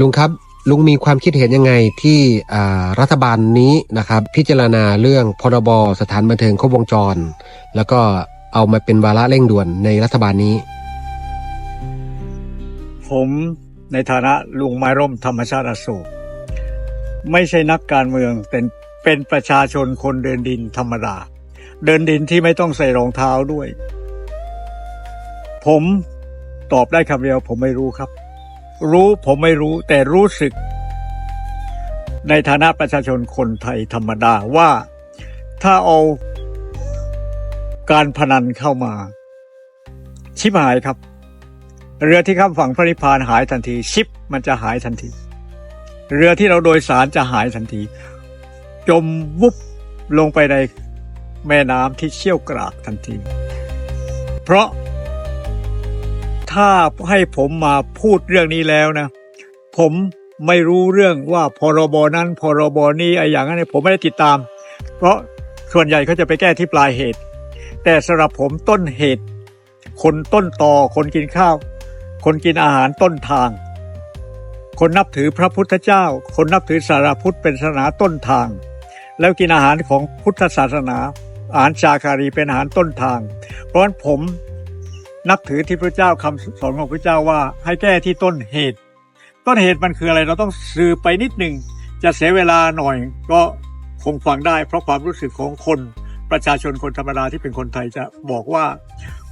ลุงครับลุงมีความคิดเห็นยังไงที่รัฐบาลนี้นะครับ พิจารณาเรื่องพรบสถานบันเทิงครบวงจร แล้วก็เอามาเป็นวาระเร่งด่วนในรัฐบาลนี้ ผมในฐานะลุงไม้ร่มธรรมชาติอโศกไม่ใช่นักการเมืองเป็นเป็นประชาชนคนเดินดินธรรมดา เดินดินที่ไม่ต้องใส่รองเท้าด้วย ผมตอบได้คำเดียวผมไม่รู้ครับ รู้ผมไม่รู้แต่รู้สึก ในฐานะประชาชนคนไทยธรรมดาว่าถ้าเอาการพนันเข้ามา ชิบหายครับ เรือที่ข้ามฝั่งพระนิพพานหายทันที ชิปมันจะหายทันที เรือที่เราโดยสารจะหายทันที จมวุบลงไปในแม่น้ำที่เชี่ยวกรากทันที เพราะ ถ้าให้ผมมาพูดเรื่องนี้แล้วนะ ผมไม่รู้เรื่องว่าพรบนั้นพรบนี้ไอ้อย่างนั้นผมไม่ได้ติดตาม เพราะส่วนใหญ่เขาจะไปแก้ที่ปลายเหตุ แต่สำหรับผมต้นเหตุ คนต้นต่อคนกินข้าว คนกินอาหารต้นทาง คนนับถือพระพุทธเจ้า คนนับถือสารพุทธเป็นศาสนาต้นทาง แล้วกินอาหารของพุทธศาสนาอาหารชาคารีเป็นอาหารต้นทาง เพราะฉะนั้นผม นับถือที่พระเจ้าคำสอนของพระเจ้าว่าให้แก้ที่ต้นเหตุ ต้นเหตุมันคืออะไรเราต้องสืบไปนิดหนึ่งจะเสียเวลาหน่อยก็คงฟังได้เพราะความรู้สึกของคนประชาชนคนธรรมดาที่เป็นคนไทยจะบอกว่า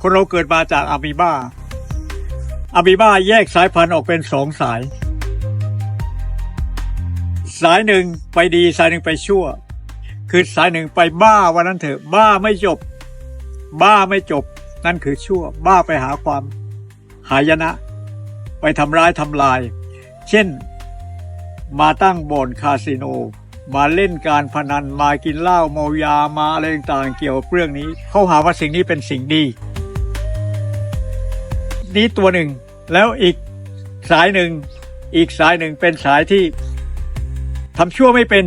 คนเราเกิดมาจากอะมีบ้าอะมีบ้าแยกสายพันธุ์ออกเป็นสองสาย สายหนึ่งไปดีสายหนึ่งไปชั่ว คือสายหนึ่งไปบ้าวันนั้นเถอะบ้าไม่จบ บ้าไม่จบ นั่นคือชั่วบ้าไปหาความหายนะ ไปทำร้ายทำลาย เช่น มาตั้งบ่อนคาสิโน มาเล่นการพนันมากินเหล้าเมายามาอะไรต่างๆเกี่ยวกับเรื่องนี้ เขาหาว่าสิ่งนี้เป็นสิ่งดี นี้ตัวหนึ่ง แล้วอีกสายหนึ่ง อีกสายหนึ่งเป็นสายที่ทำชั่วไม่เป็น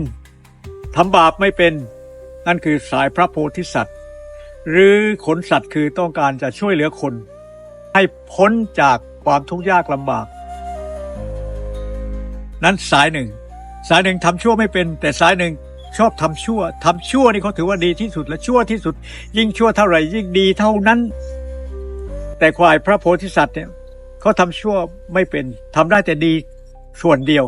ทำบาปไม่เป็น นั่นคือสายพระโพธิสัตว์ หรือขนสัตว์คือต้องการจะช่วยเหลือคน ให้พ้นจากความทุกข์ยากลำบาก นั้นสายหนึ่ง สายหนึ่งทำชั่วไม่เป็น แต่สายหนึ่งชอบทำชั่วทำชั่วนี่เขาถือว่าดีที่สุดและชั่วที่สุด ยิ่งชั่วเท่าไหร่ยิ่งดีเท่านั้น แต่ควายพระโพธิสัตว์เนี่ยเขาทำชั่วไม่เป็นทำได้แต่ดีส่วนเดียว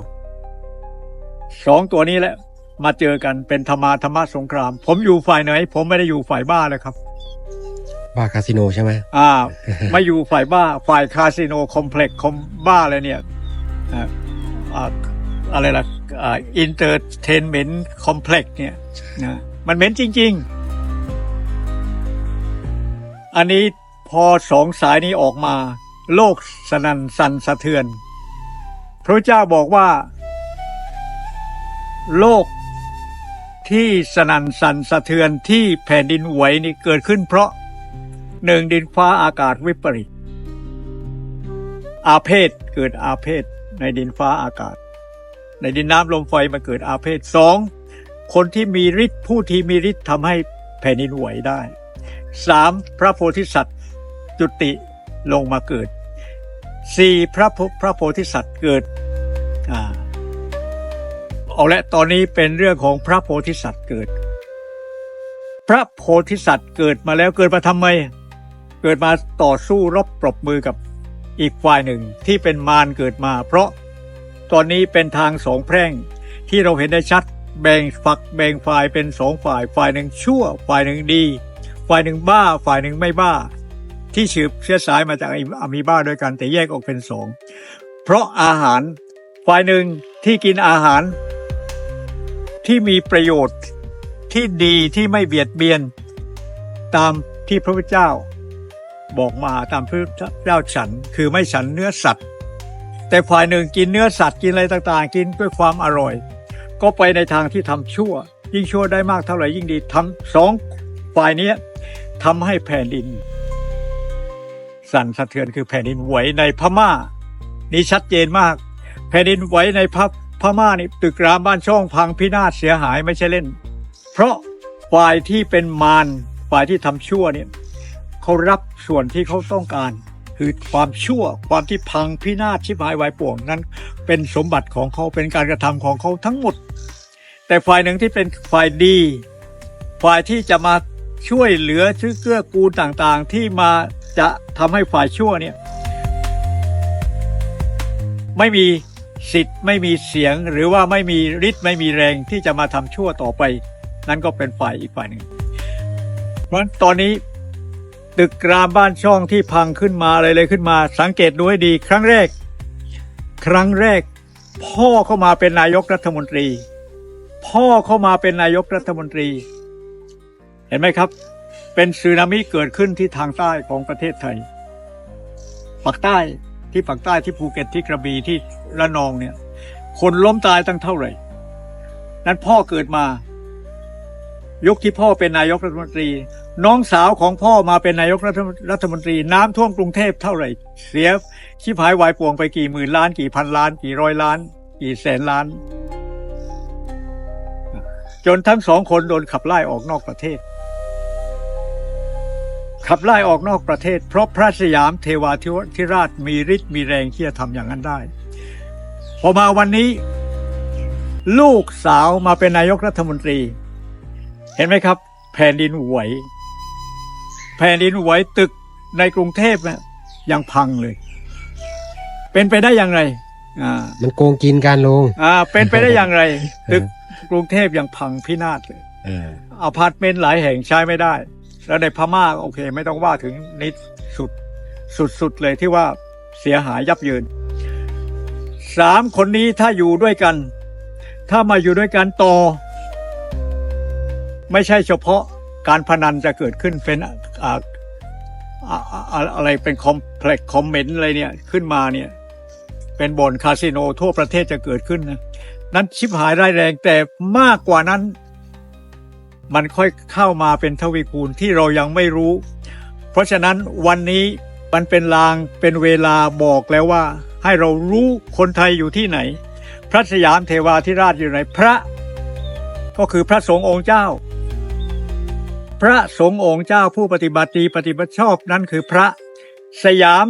สองตัวนี้แหละมาเจอกันเป็นธรรมาธรรมะสงคราม ผมอยู่ฝ่ายไหน ผมไม่ได้อยู่ฝ่ายบ้าเลยครับ บาคาสิโนใช่ไหมอ่า ไม่อยู่ฝ่ายบ้าฝ่ายคาสิโนคอมเพล็กซ์คอมบ้าอะไรเนี่ยอ่าอ่าอะไรล่ะอ่าอินเตอร์เทนเมนต์คอมเพล็กซ์เนี่ยนะมันเหม็นจริง ๆ อันนี้พอสองสายนี้ออกมา โลกสนันสันสะเทือน พระเจ้าบอกว่า โลกที่สนันสันสะเทือนที่แผ่นดินไหวนี่เกิดขึ้นเพราะ หนึ่งดินฟ้าอากาศวิปริต อาเพศเกิดอาเพศในดินฟ้าอากาศ ในดินน้ำลมไฟมันเกิดอาเพศสองคนที่มีฤทธิ์ผู้ที่มีฤทธิ์ทำให้แผ่นดินไหวได้สามพระโพธิสัตว์จุติลงมาเกิดสี่พระโพพระโพธิสัตว์เกิดอ่าเอาละตอนนี้เป็นเรื่องของพระโพธิสัตว์เกิด พระโพธิสัตว์เกิดมาแล้วเกิดมาทำไม เกิดมาต่อสู้รบปรบมือกับอีกฝ่ายหนึ่งที่เป็นมารเกิดมา เพราะตอนนี้เป็นทางสองแพร่งที่เราเห็นได้ชัดแบ่งฝักแบ่งฝ่ายเป็นสองฝ่ายฝ่ายหนึ่งชั่ว ฝ่ายหนึ่งดี ฝ่ายหนึ่งบ้า ฝ่ายหนึ่งไม่บ้า ที่สืบเชื้อสายมาจากอะมีบ้าด้วยกันแต่แยกออกเป็นสองเพราะอาหารฝ่ายหนึ่งที่กินอาหาร ที่มีประโยชน์ที่ดีที่ไม่เบียดเบียน ตามที่พระพุทธเจ้า บอกมาตามพระพุทธเจ้าฉันคือไม่ฉันเนื้อสัตว์ แต่ฝ่ายหนึ่งกินเนื้อสัตว์กินอะไรต่างๆ กินด้วยความอร่อย ก็ไปในทางที่ทำชั่ว ยิ่งชั่วได้มากเท่าไหร่ยิ่งดีทำสองฝ่ายนี้ยทำให้แผ่นดิน สั่นสะเทือนคือแผ่นดินไหวในพม่า นี่ชัดเจนมาก แผ่นดินไหวในพพม่านี่ตึกรามบ้านช่องพังพินาศเสียหายไม่ใช่เล่น เพราะฝ่ายที่เป็นมารฝ่ายที่ทำชั่วเนี่ย เขารับส่วนที่เขาต้องการ คือความชั่วความที่พังพินาศชิบหายวายป่วงนั้น เป็นสมบัติของเขาเป็นการกระทำของเขาทั้งหมด แต่ฝ่ายหนึ่งที่เป็นฝ่ายดี ฝ่ายที่จะมาช่วยเหลือชื่อเกื้อกูลต่างๆ ที่มาจะทำให้ฝ่ายชั่วเนี่ยไม่มีสิทธิ์ไม่มีเสียงหรือว่าไม่มีฤทธิ์ไม่มีแรงที่จะมาทำชั่วต่อไป นั่นก็เป็นฝ่ายอีกฝ่ายหนึ่งเพราะตอนนี้ ตึกรามบ้านช่องที่พังขึ้นมาอะไรเลยขึ้นมา สังเกตดูให้ดี ครั้งแรก ครั้งแรก พ่อเข้ามาเป็นนายกรัฐมนตรี พ่อเข้ามาเป็นนายกรัฐมนตรี เห็นไหมครับ เป็นสึนามิเกิดขึ้นที่ทางใต้ของประเทศไทยปากใต้ที่ปากใต้ที่ภูเก็ตที่กระบี่ที่ระนองเนี่ย คนล้มตายตั้งเท่าไหร่ นั้นพ่อเกิดมา ยุคที่พ่อเป็นนายกรัฐมนตรี น้องสาวของพ่อมาเป็นนายกรัฐรฐมนตรี น้ำท่วมกรุงเทพเท่าไหร่ เสียชิบหายวายป่วงไปกี่หมื่นล้าน กี่พันล้าน กี่ร้อยล้าน กี่แสนล้าน จนทั้งสองคนโดนขับไล่ออกนอกประเทศ ขับไล่ออกนอกประเทศ เพราะพระสยามเทวาธิราชมีฤทธิ์มีแรงที่จะทำอย่างนั้นได้ พอมาวันนี้ ลูกสาวมาเป็นนายกรัฐมนตรี เห็นไหมครับ แผ่นดินไหว แผ่นดินไหวตึกในกรุงเทพเนี่ยยังพังเลย เป็นไปได้อย่างไร อ่า มันโกงกินการลง อ่า เป็นไปได้อย่างไร ตึกกรุงเทพยังพังพินาศเลยเอออพาร์ตเมนต์หลายแห่งใช้ไม่ได้ แล้วในพม่าโอเค ไม่ต้องว่าถึงนิดสุดสุดๆเลยที่ว่าเสียหายยับเยินสามคนนี้ถ้าอยู่ด้วยกัน ถ้ามาอยู่ด้วยกันต่อ ไม่ใช่เฉพาะ การพนันจะเกิดขึ้นเป็นอออะไรเป็นคอมเพล็กคอมเมนต์อะไรเนี่ยขึ้นมาเนี่ย เป็นบ่อนคาสิโนทั่วประเทศจะเกิดขึ้นนะนั้นชิบหายร้ายแรงแต่มากกว่านั้น มันค่อยเข้ามาเป็นทวีคูณที่เรายังไม่รู้ เพราะฉะนั้นวันนี้มันเป็นลางเป็นเวลาบอกแล้วว่า ให้เรารู้คนไทยอยู่ที่ไหน พระสยามเทวาธิราชอยู่ไหนพระ ก็คือพระสงฆ์องค์เจ้า พระสงฆ์องค์เจ้าผู้ปฏิบัติดีปฏิบัติชอบนั่นคือพระสยาม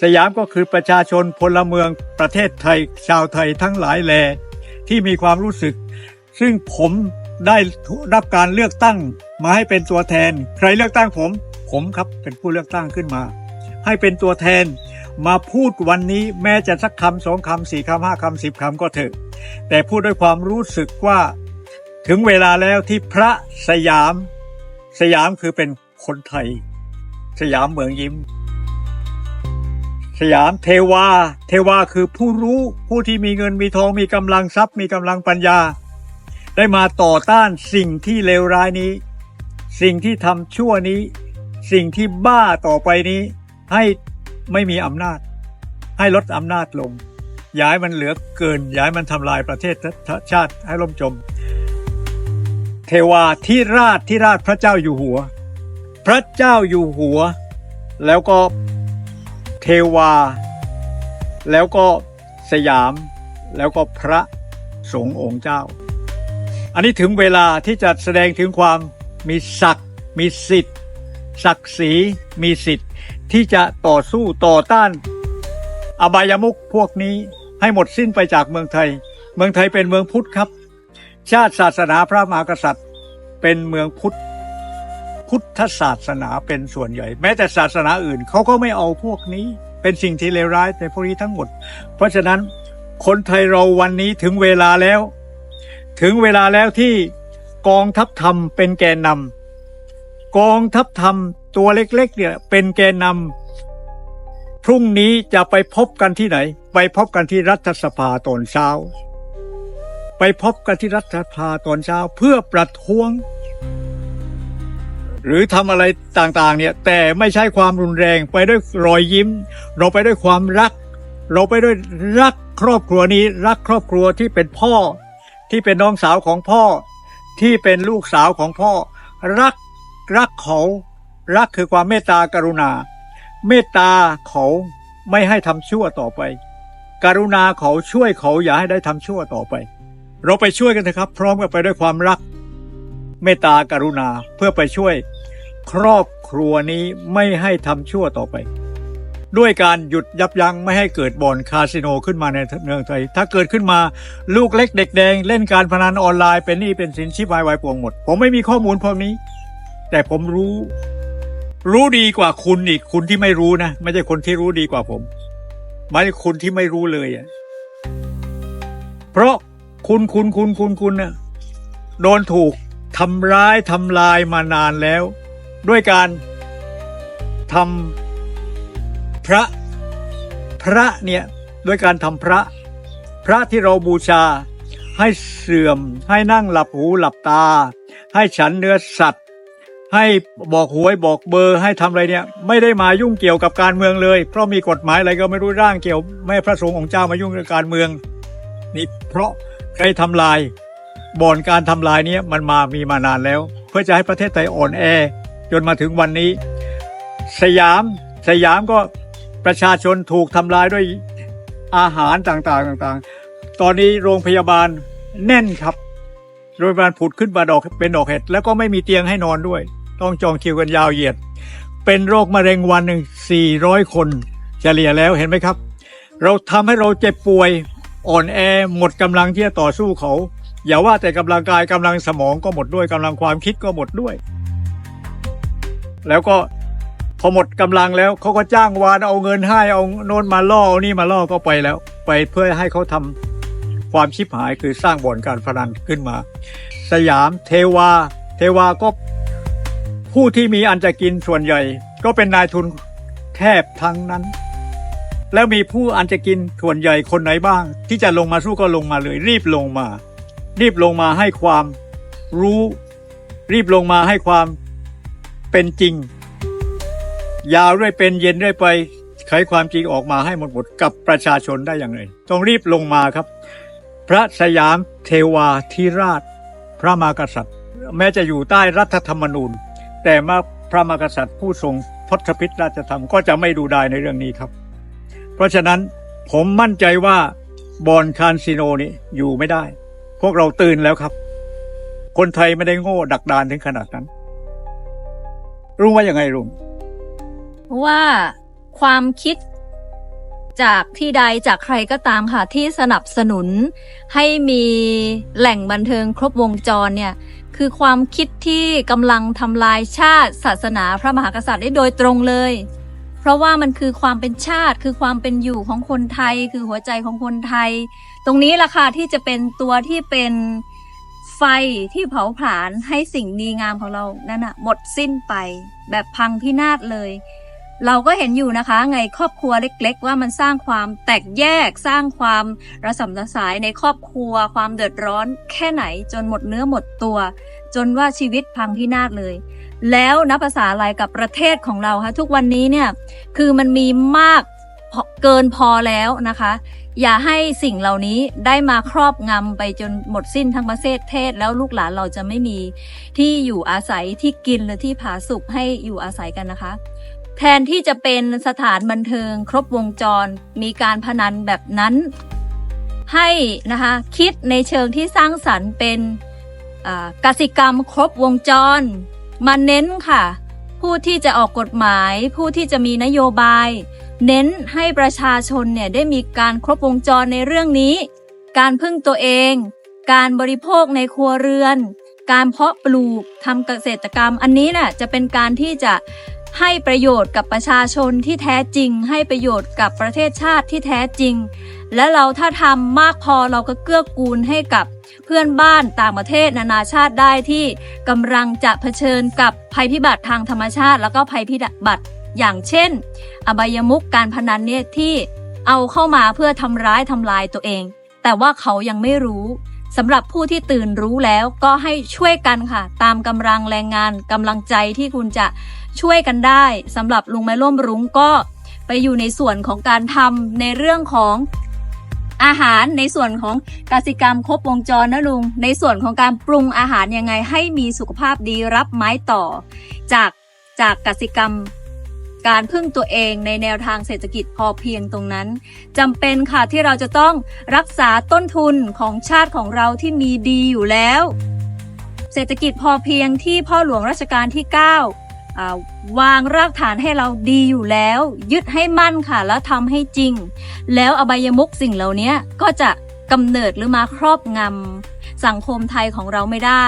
สยามก็คือประชาชนพลเมืองประเทศไทย ชาวไทยทั้งหลายแล ที่มีความรู้สึก ซึ่งผมได้รับการเลือกตั้งมาให้เป็นตัวแทน ใครเลือกตั้งผม ผมครับเป็นผู้เลือกตั้งขึ้นมา ให้เป็นตัวแทนมาพูดวันนี้แม้จะสักคำสองคำสี่คำห้าคำสิบคำก็เถอะ แต่พูดด้วยความรู้สึกว่า ถึงเวลาแล้วที่พระสยาม สยามคือเป็นคนไทย สยามเมืองยิ้ม สยามเทวา เทวาคือผู้รู้ผู้ที่มีเงินมีทองมีกำลังทรัพย์มีกำลังปัญญา ได้มาต่อต้านสิ่งที่เลวร้ายนี้ สิ่งที่ทำชั่วนี้ สิ่งที่บ้าต่อไปนี้ ให้ไม่มีอำนาจ ให้ลดอำนาจลง ย้ายมันเหลือเกิน ย้ายมันทำลายประเทศชาติให้ล่มจม เทวาที่ราชที่ราชพระเจ้าอยู่หัว พระเจ้าอยู่หัว แล้วก็เทวา แล้วก็สยาม แล้วก็พระสงฆ์องค์เจ้า อันนี้ถึงเวลาที่จะแสดงถึงความมีศักดิ์มีสิทธิ์ศักดิ์ศรีมีสิทธิ์ที่จะต่อสู้ต่อต้าน อบายมุขพวกนี้ให้หมดสิ้นไปจากเมืองไทย เมืองไทยเป็นเมืองพุทธครับ ชาติศาสนาพระมหากษัตริย์ เป็นเมืองพุทธ พุทธศาสนาเป็นส่วนใหญ่ แม้แต่ศาสนาอื่นเขาก็ไม่เอาพวกนี้ เป็นสิ่งที่เลวร้ายในพวกนี้ทั้งหมด เพราะฉะนั้นคนไทยเราวันนี้ถึงเวลาแล้ว ถึงเวลาแล้วที่กองทัพธรรมเป็นแกนนำกองทัพธรรมตัวเล็กๆเนี่ยเป็นแกนนำพรุ่งนี้จะไปพบกันที่ไหน ไปพบกันที่รัฐสภาตอนเช้า ไปพบกันที่รัฐสภาตอนเช้าเพื่อประท้วง หรือทำอะไรต่างๆ เนี่ย แต่ไม่ใช่ความรุนแรงไปด้วยรอยยิ้ม เราไปด้วยความรัก เราไปด้วยรักครอบครัวนี้ รักครอบครัวที่เป็นพ่อ ที่เป็นน้องสาวของพ่อ ที่เป็นลูกสาวของพ่อ รักรักเขา รักคือความเมตตากรุณา เมตตาเขาไม่ให้ทำชั่วต่อไป กรุณาเขาช่วยเขาอย่าให้ได้ทำชั่วต่อไป เราไปช่วยกันเถอะครับ พร้อมกันไปด้วยความรัก เมตตากรุณาเพื่อไปช่วย ครอบครัวนี้ไม่ให้ทำชั่วต่อไป ด้วยการหยุดยับยั้งไม่ให้เกิดบ่อนคาสิโนขึ้นมาในเมืองไทย ถ้าเกิดขึ้นมาลูกเล็กเด็กแดง เล่นการพนันออนไลน์เป็นหนี้เป็นสินชิบวายวายปวงหมด ผมไม่มีข้อมูลพวกนี้ แต่ผมรู้ รู้ดีกว่าคุณอีกคุณที่ไม่รู้นะไม่ใช่คนที่รู้ดีกว่าผมหมายถึงคุณที่ไม่รู้เลยอะเพราะ คุณคุณคุณคุณคุณน่ะโดนถูกทำร้ายทำลายมานานแล้ว ด้วยการทำพระพระเนี่ยด้วยการทำพระ พระที่เราบูชาให้เสื่อมให้นั่งหลับหูหลับตา ให้ฉันเนื้อสัตว์ ให้บอกหวยบอกเบอร์ให้ทำอะไรเนี่ย ไม่ได้มายุ่งเกี่ยวกับการเมืองเลย เพราะมีกฎหมายอะไรก็ไม่รู้ร่างเกี่ยว ไม่พระสงฆ์องค์เจ้ามายุ่งกับการเมืองนี่เพราะ ใครทำลาย บ่อนการทำลายเนี้มันมามีมานานแล้ว เพื่อจะให้ประเทศไทยอ่อนแอ จนมาถึงวันนี้ สยามสยามก็ประชาชนถูกทำลายด้วยอาหารต่างๆต่างๆ ตอนนี้โรงพยาบาลแน่นครับ โรงพยาบาลผุดขึ้นมาดอกเป็นดอกเห็ดแล้วก็ไม่มีเตียงให้นอนด้วย ต้องจองคิวกันยาวเหยียด เป็นโรคมะเร็งวันหนึ่ง400 คนเฉลี่ยแล้วเห็นไหมครับ เราทำให้เราเจ็บป่วย อ่อนแอหมดกำลังที่จะต่อสู้เขา อย่าว่าแต่กำลังกายกำลังสมองก็หมดด้วยกำลังความคิดก็หมดด้วย แล้วก็พอหมดกำลังแล้วเขาก็จ้างวานเอาเงินให้เอาโน้นมาล่อเอานี่มาล่อก็ไปแล้ว ไปเพื่อให้เขาทำความชิบหายคือสร้างบ่อนการพนันขึ้นมา สยามเทวา เทวาก็ผู้ที่มีอันจะกินส่วนใหญ่ ก็เป็นนายทุนแทบทั้งนั้น แล้วมีผู้อันจะกินส่วนใหญ่คนไหนบ้าง ที่จะลงมาสู้ก็ลงมาเลย รีบลงมา รีบลงมาให้ความรู้ รีบลงมาให้ความเป็นจริง ยาวด้วยเป็นเย็นด้วยไปไขความจริงออกมาให้หมดหมดกับประชาชนได้อย่างไรต้องรีบลงมาครับ พระสยามเทวาธิราช พระมหากษัตริย์ แม้จะอยู่ใต้รัฐธรรมนูญ แต่มาพระมหากษัตริย์ผู้ทรงทศพิธราชธรรมก็จะไม่ดูดายในเรื่องนี้ครับ เพราะฉะนั้นผมมั่นใจว่าบอลคาสิโนนี่อยู่ไม่ได้ พวกเราตื่นแล้วครับ คนไทยไม่ได้โง่ดักดานถึงขนาดนั้นรู้ว่ายังไงลุงว่าความคิดจากที่ใดจากใครก็ตามค่ะ ที่สนับสนุนให้มีแหล่งบันเทิงครบวงจรเนี่ย คือความคิดที่กำลังทำลายชาติศาสนาพระมหากษัตริย์ได้โดยตรงเลย ราะว่ามันคือความเป็นชาติคือความเป็นอยู่ของคนไทย คือหัวใจของคนไทย ตรงนี้ล่ะค่ะที่จะเป็นตัวที่เป็นไฟที่เผาผลาญให้สิ่งดีงามของเรานั่นอะหมดสิ้นไป แบบพังพินาศเลย เราก็เห็นอยู่นะคะ ไงครอบครัวเล็ก ๆ ว่ามันสร้างความแตกแยกสร้างความระสำระสายในครอบครัว ความเดือดร้อนแค่ไหนจนหมดเนื้อหมดตัว จนว่าชีวิตพังพินาศเลย แล้วนับภาษาอะไรกับประเทศของเราคะทุกวันนี้เนี่ยคือมันมีมากเกินพอแล้วนะคะ อย่าให้สิ่งเหล่านี้ได้มาครอบงำไปจนหมดสิ้นทั้งประเทศเทศ แล้วลูกหลานเราจะไม่มีที่อยู่อาศัยที่กินหรือที่ผาสุกให้อยู่อาศัยกันนะคะ แทนที่จะเป็นสถานบันเทิง ครบวงจรมีการพนันแบบนั้น ให้นะคะคิดในเชิงที่สร้างสรรค์เป็นกสิกรรมครบวงจร มาเน้นค่ะ ผู้ที่จะออกกฎหมาย ผู้ที่จะมีนโยบาย เน้นให้ประชาชนเนี่ยได้มีการครบวงจรในเรื่องนี้ การพึ่งตัวเอง การบริโภคในครัวเรือน การเพาะปลูกทำเกษตรกรรม อันนี้น่ะจะเป็นการที่จะให้ประโยชน์กับประชาชนที่แท้จริง ให้ประโยชน์กับประเทศชาติที่แท้จริง และเราถ้าทำมากพอเราก็เกื้อกูลให้กับ เพื่อนบ้านต่างประเทศนานาชาติได้ที่กำลังจะเผชิญกับภัยพิบัติทางธรรมชาติ แล้วก็ภัยพิบัติอย่างเช่น อบายมุกการพนันเนี่ยที่เอาเข้ามาเพื่อทำร้ายทำลายตัวเอง แต่ว่าเขายังไม่รู้สำหรับผู้ที่ตื่นรู้แล้วก็ให้ช่วยกันค่ะ ตามกำลังแรงงานกำลังใจที่คุณจะช่วยกันได้สำหรับลุงไม้ร่มรุ้งก็ไปอยู่ในส่วนของการทำในเรื่องของ อาหารในส่วนของกสิกรรมครบวงจรนะลุง ในส่วนของการปรุงอาหารยังไงให้มีสุขภาพดีรับไม้ต่อ จากจากกสิกรรมการพึ่งตัวเองในแนวทางเศรษฐกิจพอเพียงตรงนั้นจำเป็นค่ะที่เราจะต้องรักษาต้นทุนของชาติของเราที่มีดีอยู่แล้ว เศรษฐกิจพอเพียงที่พ่อหลวงรัชกาลที่9อ่า วางรากฐานให้เราดีอยู่แล้ว ยึดให้มั่นค่ะแล้วทำให้จริง แล้วอบายมุกสิ่งเหล่านี้ก็จะกำเนิดหรือมาครอบงำสังคมไทยของเราไม่ได้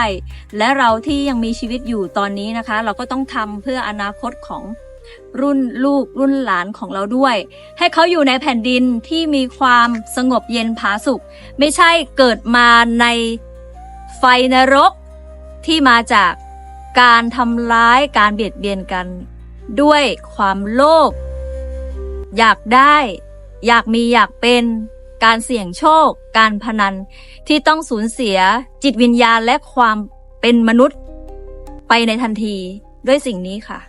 และเราที่ยังมีชีวิตอยู่ตอนนี้นะคะ เราก็ต้องทำเพื่ออนาคตของรุ่นลูกรุ่นหลานของเราด้วย ให้เขาอยู่ในแผ่นดินที่มีความสงบเย็นผาสุข ไม่ใช่เกิดมาในไฟนรกที่มาจาก การทำร้ายการเบียดเบียนกัน ด้วยความโลภอยากได้ อยากมีอยากเป็น การเสี่ยงโชค การพนันที่ต้องสูญเสียจิตวิญญาณและความเป็นมนุษย์ ไปในทันทีด้วยสิ่งนี้ค่ะ